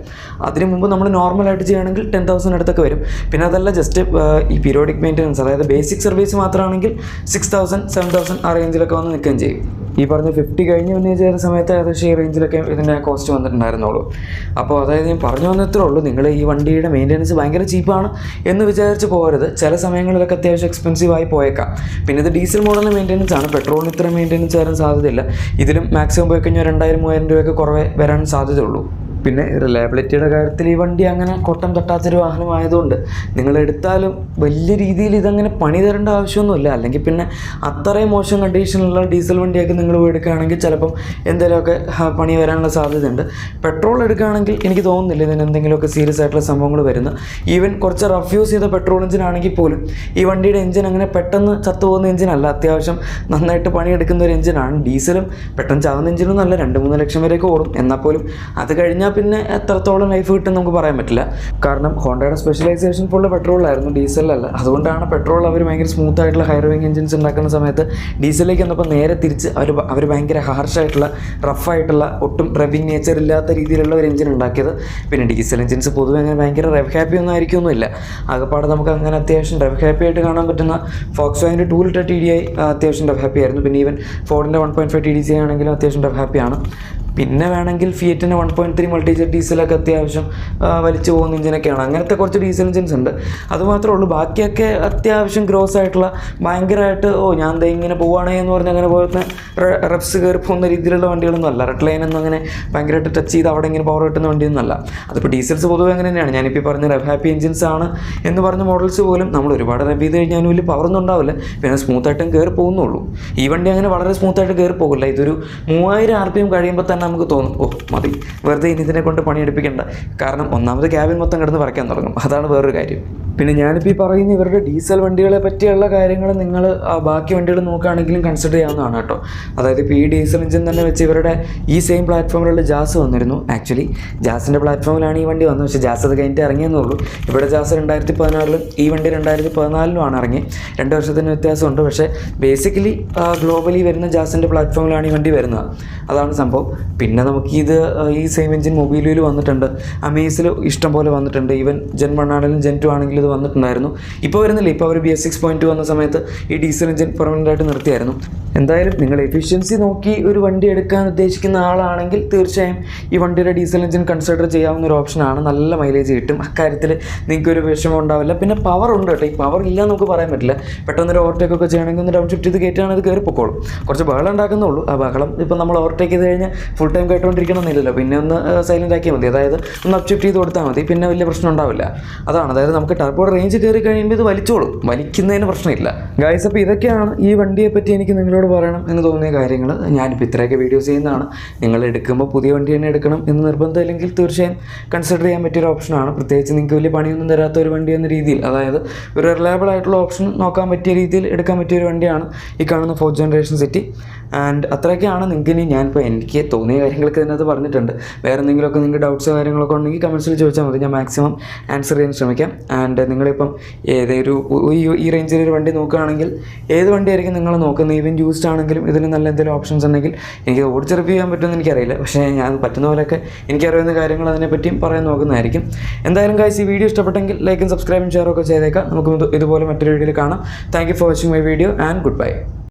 അതിന് മുമ്പ് നമ്മൾ നോർമലായിട്ട് ചെയ്യുകയാണെങ്കിൽ ടെൻ തൗസൻഡ് അടുത്തൊക്കെ വരും. പിന്നെ അതല്ല ജസ്റ്റ് ഈ പീരിയോഡിക് മെയിന്റനൻസ് അതായത് ബേസിക് സർവീസ് മാത്രമാണെങ്കിൽ സിക്സ് തൗസൻഡ് സെവൻ തൗസൻഡ് ആ റേഞ്ചിലൊക്കെ വന്ന് നിൽക്കുകയും ചെയ്യും. ഈ പറഞ്ഞ ഫിഫ്റ്റി കഴിഞ്ഞ് പിന്നെ ചെയ്ത സമയത്ത് ഏകദേശം ഈ റേഞ്ചിലൊക്കെ ഇതിന്റെ കോസ്റ്റ് വന്നിട്ടുണ്ടായിരുന്നുള്ളൂ. അപ്പോൾ അതായത് ഞാൻ പറഞ്ഞു വന്നത്രേ ഉള്ളൂ. നിങ്ങൾ ഈ വണ്ടിയുടെ മെയിന്റനൻസ് ഭയങ്കര ചീപ്പാണ് എന്ന് വിചാരിച്ച് പോകരുത്. ചില സമയങ്ങളിലൊക്കെ അത്യാവശ്യം എക്സ്പെൻസീവ് ആയി പോയേക്കാം. പിന്നെ ഇത് ഡീസൽ മോഡലിന് മെയിന്റനൻസ് ആണ്. പെട്രോളിന് ഇത്ര മെയിന്റനൻസ് വരാൻ സാധ്യതയില്ല. ഇതിലും മാക്സിമം പോയി കഴിഞ്ഞാൽ രണ്ടായിരം മൂവായിരം രൂപയൊക്കെ കുറവേ വരാൻ സാധ്യതയുള്ളൂ. പിന്നെ റിലയബിലിറ്റിയുടെ കാര്യത്തിൽ ഈ വണ്ടി അങ്ങനെ കൊട്ടം തട്ടാത്തൊരു വാഹനമായതുകൊണ്ട് നിങ്ങൾ എടുത്താലും വലിയ രീതിയിൽ ഇതങ്ങനെ പണി തരേണ്ട ആവശ്യമൊന്നുമില്ല. അല്ലെങ്കിൽ പിന്നെ അത്രയും മോശം കണ്ടീഷനിലുള്ള ഡീസൽ വണ്ടിയൊക്കെ നിങ്ങൾ എടുക്കുകയാണെങ്കിൽ ചിലപ്പം എന്തെങ്കിലുമൊക്കെ പണി വരാനുള്ള സാധ്യതയുണ്ട്. പെട്രോൾ എടുക്കുകയാണെങ്കിൽ എനിക്ക് തോന്നുന്നില്ല ഇതിന് എന്തെങ്കിലുമൊക്കെ സീരിയസ് ആയിട്ടുള്ള സംഭവങ്ങൾ വരുന്നു. ഈവൻ കുറച്ച് റഫ് യൂസ് ചെയ്ത പെട്രോൾ എഞ്ചിൻ ആണെങ്കിൽ പോലും ഈ വണ്ടിയുടെ എഞ്ചിൻ അങ്ങനെ പെട്ടെന്ന് ചത്തുപോകുന്ന എഞ്ചിനല്ല അത്യാവശ്യം നന്നായിട്ട് പണിയെടുക്കുന്ന ഒരു എഞ്ചിനാണ് ഡീസലും പെട്ടെന്ന് ചാവുന്ന എഞ്ചിനൊന്നും അല്ല രണ്ട് മൂന്ന് ലക്ഷം വരെയൊക്കെ ഓടും. എന്നാൽ പോലും അത് കഴിഞ്ഞാൽ പിന്നെ എത്രത്തോളം ലൈഫ് കിട്ടും നമുക്ക് പറയാൻ പറ്റില്ല. കാരണം ഹോണ്ടയുടെ സ്പെഷ്യലൈസേഷൻ ഫുള്ള് പെട്രോളായിരുന്നു ഡീസലല്ല അതുകൊണ്ടാണ് പെട്രോൾ അവർ ഭയങ്കര സ്മൂത്ത് ആയിട്ടുള്ള ഹൈ റോയിങ് എഞ്ചിൻസ് ഉണ്ടാക്കുന്ന സമയത്ത് ഡീസലിലേക്ക് വന്നപ്പോൾ നേരെ തിരിച്ച് അവർ അവർ ഭയങ്കര ഹാർഷായിട്ടുള്ള റഫായിട്ടുള്ള ഒട്ടും റബിങ് നേച്ചർ ഇല്ലാത്ത രീതിയിലുള്ള ഒരു എഞ്ചിൻ ഉണ്ടാക്കിയത്. പിന്നെ ഡീസൽ എഞ്ചിൻസ് പൊതുവെ അങ്ങനെ ഭയങ്കര റെവ് ഹാപ്പി ഒന്നും ആയിരിക്കുമൊന്നുമില്ല. ആകപ്പാടെ നമുക്ക് അങ്ങനെ അത്യാവശ്യം റെവ് ഹാപ്പി ആയിട്ട് കാണാൻ പറ്റുന്ന ഫോക്സ് വാങ്ങിന്റെ two litre T D I അത്യാവശ്യം റെവ് ഹാപ്പി ആയിരുന്നു. പിന്നെ even ഫോർഡിന്റെ one point five T D C ആണെങ്കിലും അത്യാവശ്യം റെവ് ഹാപ്പിയാണ് പിന്നെ വേണമെങ്കിൽ ഫിയറ്റിന്റെ വൺ പോയിന്റ് ത്രീ മൾട്ടിജർ ഡീസലൊക്കെ അത്യാവശ്യം വലിച്ചു പോകുന്ന എഞ്ചിനൊക്കെയാണ് അങ്ങനത്തെ കുറച്ച് ഡീസൽ എഞ്ചിൻസ് ഉണ്ട്. അതുമാത്രമേ ഉള്ളൂ. ബാക്കിയൊക്കെ അത്യാവശ്യം ഗ്രോസ് ആയിട്ടുള്ള ഭയങ്കരമായിട്ട് ഓ ഞാൻ ദേ ഇങ്ങനെ പോവുകയാണേ എന്ന് പറഞ്ഞ് അങ്ങനെ പോകുന്ന റെപ്സ് കയറി പോകുന്ന രീതിയിലുള്ള വണ്ടികളൊന്നും അല്ല. റെഡ് ഒന്നും അങ്ങനെ ഭയങ്കരമായിട്ട് ടച്ച് ചെയ്ത് അവിടെ ഇങ്ങനെ പവർ കിട്ടുന്ന വണ്ടിയൊന്നും അല്ല. അതിപ്പോൾ ഡീസൽസ് പൊതുവെ അങ്ങനെ തന്നെയാണ്. ഞാനിപ്പോൾ പറഞ്ഞ റെഫ് ഹാപ്പി എഞ്ചിൻസ് ആണ് എന്ന് പറഞ്ഞ മോഡൽസ് പോലും നമ്മൾ ഒരുപാട് റെബ് ചെയ്ത് കഴിഞ്ഞാൽ വലിയ പവറൊന്നും ഉണ്ടാവില്ല. പിന്നെ സ്മൂത്തായിട്ടും കയറി പോകുന്നുള്ളൂ ഈ വണ്ടി അങ്ങനെ വളരെ സ്മൂത്തായിട്ട് കയറി പോകില്ല ഇതൊരു മൂവായിരം ആർ പി എം കഴിയുമ്പോൾ തന്നെ നമുക്ക് തോന്നും. ഓ മതി. വെറുതെ ഇനി ഇതിനെ കൊണ്ട് പണിയെടുപ്പിക്കേണ്ട. കാരണം ഒന്നാമത് ക്യാബിൻ മൊത്തം കിടന്ന് പറയ്ക്കാൻ തുടങ്ങും. അതാണ് വേറൊരു കാര്യം. പിന്നെ ഞാനിപ്പോൾ ഈ പറയുന്ന ഇവരുടെ ഡീസൽ വണ്ടികളെ പറ്റിയുള്ള കാര്യങ്ങൾ നിങ്ങൾ ബാക്കി വണ്ടികൾ നോക്കുകയാണെങ്കിലും കൺസിഡർ ചെയ്യാവുന്നതാണ് കേട്ടോ. അതായത് ഇപ്പോൾ ഈ ഡീസൽ എഞ്ചിൻ തന്നെ വെച്ച് ഇവരുടെ ഈ സെയിം പ്ലാറ്റ്ഫോമിലുള്ള ജാസ് വന്നിരുന്നു. ആക്ച്വലി ജാസിന്റെ പ്ലാറ്റ്ഫോമിലാണ് ഈ വണ്ടി വന്നത്. പക്ഷേ ജാസ് അത് കഴിഞ്ഞിട്ട് ഇറങ്ങിയെന്നുള്ളൂ ഇവിടെ ജാസ് രണ്ടായിരത്തി പതിനാറിലും ഈ വണ്ടി രണ്ടായിരത്തി പതിനാലിലുമാണ് ഇറങ്ങി രണ്ട് വർഷത്തിന് വ്യത്യാസമുണ്ട്. പക്ഷേ ബേസിക്കലി ഗ്ലോബലി വരുന്ന ജാസിന്റെ പ്ലാറ്റ്ഫോമിലാണ് ഈ വണ്ടി വരുന്നത്. അതാണ് സംഭവം. പിന്നെ നമുക്ക് ഇത് ഈ സെയിം എഞ്ചിൻ മൊബൈലിൽ വന്നിട്ടുണ്ട്. അമേസിൽ ഇഷ്ടം പോലെ വന്നിട്ടുണ്ട്. ഈവൻ ജെൻ വൺ ആണെങ്കിലും ജെൻ ടു ആണെങ്കിലും ഇത് വന്നിട്ടുണ്ടായിരുന്നു. ഇപ്പോൾ വരുന്നില്ല. ഇപ്പോൾ അവർ ബി എസ് സിക്സ് പോയിന്റ് വന്ന സമയത്ത് ഈ ഡീസൽ എഞ്ചിൻ പെർമനന്റ് ആയിട്ട് നിർത്തിയായിരുന്നു. എന്തായാലും നിങ്ങൾ എഫിഷ്യൻസി നോക്കി ഒരു വണ്ടി എടുക്കാൻ ഉദ്ദേശിക്കുന്ന ആളാണെങ്കിൽ തീർച്ചയായും ഈ വണ്ടിയുടെ ഡീസൽ എഞ്ചിൻ കൺസിഡർ ചെയ്യാവുന്ന ഒരു ഓപ്ഷനാണ് നല്ല മൈലേജ് കിട്ടും. അക്കാര്യത്തിൽ നിങ്ങൾക്ക് ഒരു വിഷമം ഉണ്ടാവില്ല. പിന്നെ പവർ ഉണ്ട് കേട്ടോ. ഈ പവർ ഇല്ല നമുക്ക് പറയാൻ പറ്റില്ല. പെട്ടെന്നൊരു ഓവർടേക്ക് ഒക്കെ ചെയ്യണമെങ്കിൽ ഒന്ന് ഡൗൺ ഷിഫ്റ്റ് ചെയ്ത് കയറ്റുകയാണെങ്കിൽ ഇത് കയറി പൊക്കോളും കുറച്ച് ബഹളം ഉണ്ടാക്കുന്നുള്ളൂ ആ ബഹളം ഇപ്പം നമ്മൾ ഓവർടേക്ക് ചെയ്ത് കഴിഞ്ഞാൽ ഫുൾ ടൈം കേട്ടുകൊണ്ടിരിക്കണമെന്നില്ലല്ലോ പിന്നെ ഒന്ന് സൈലന്റ് ആക്കിയാൽ മതി. അതായത് ഒന്ന് അപ്ഷിഫ്റ്റ് ചെയ്ത് കൊടുത്താൽ മതി. പിന്നെ വലിയ പ്രശ്നം ഉണ്ടാവില്ല. അതാണ്. അതായത് നമുക്ക് ടർബോ റേഞ്ച് കയറി കഴിയുമ്പോൾ ഇത് വലിച്ചോളും. വലിക്കുന്നതിന് പ്രശ്നമില്ല. ഗൈസ് അപ്പോൾ ഇതൊക്കെയാണ് ഈ വണ്ടിയെ പറ്റി എനിക്ക് നിങ്ങളോട് പറയണം എന്ന് തോന്നിയ കാര്യങ്ങൾ. ഞാനിപ്പോൾ ഇത്രയൊക്കെ വീഡിയോസ് ചെയ്യുന്നതാണ്. നിങ്ങൾ എടുക്കുമ്പോൾ പുതിയ വണ്ടി തന്നെ എടുക്കണം എന്ന് നിർബന്ധമില്ലെങ്കിൽ തീർച്ചയായും കൺസിഡർ ചെയ്യാൻ പറ്റിയൊരു ഓപ്ഷനാണ് പ്രത്യേകിച്ച് നിങ്ങൾക്ക് വലിയ പണിയൊന്നും തരാത്ത ഒരു വണ്ടി എന്ന രീതിയിൽ. അതായത് ഒരു റിലയബിൾ ആയിട്ടുള്ള ഓപ്ഷൻ നോക്കാൻ പറ്റിയ രീതിയിൽ എടുക്കാൻ പറ്റിയ ഒരു വണ്ടിയാണ് ഈ കാണുന്ന ഫോർത്ത് ജനറേഷൻ സിറ്റി ആൻഡ് അത്രയൊക്കെയാണ് നിങ്ങൾക്ക് ഇനി ഞാനിപ്പോൾ എനിക്ക് തോന്നിയ കാര്യങ്ങളൊക്കെ ഇതിനകത്ത് പറഞ്ഞിട്ടുണ്ട്. വേറെ എന്തെങ്കിലുമൊക്കെ നിങ്ങൾക്ക് ഡൗട്ട്സോ കാര്യങ്ങളൊക്കെ ഉണ്ടെങ്കിൽ കമൻസിൽ ചോദിച്ചാൽ മതി. ഞാൻ മാക്സിമം ആൻസർ ചെയ്യാൻ ശ്രമിക്കാം. ആൻഡ് നിങ്ങളിപ്പം ഏതൊരു ഈ റേഞ്ചിൽ ഒരു വണ്ടി നോക്കുകയാണെങ്കിൽ ഏത് വണ്ടിയായിരിക്കും നിങ്ങൾ നോക്കുന്നത്? ഈവൻ യൂസ്ഡ് ആണെങ്കിലും ഇതിന് നല്ല എന്തെങ്കിലും ഓപ്ഷൻസ് ഉണ്ടെങ്കിൽ എനിക്ക് ഓടിച്ച് റിവ്യൂ ചെയ്യാൻ പറ്റുമെന്ന് എനിക്കറിയില്ല. പക്ഷേ ഞാൻ പറ്റുന്ന പോലെയൊക്കെ എനിക്കറിയുന്ന കാര്യങ്ങൾ അതിനെപ്പറ്റിയും പറയാൻ നോക്കുന്നതായിരിക്കും. എന്തായാലും കാഴ്ച ഈ വീഡിയോ ഇഷ്ടപ്പെട്ടെങ്കിൽ ലൈക്കും സബ്സ്ക്രൈബും ഷെയറും ഒക്കെ ചെയ്തേക്കാം. നമുക്ക് ഇത് ഇതുപോലെ മറ്റൊരു വീഡിയോയിൽ കാണാം. Thank you for watching my video and goodbye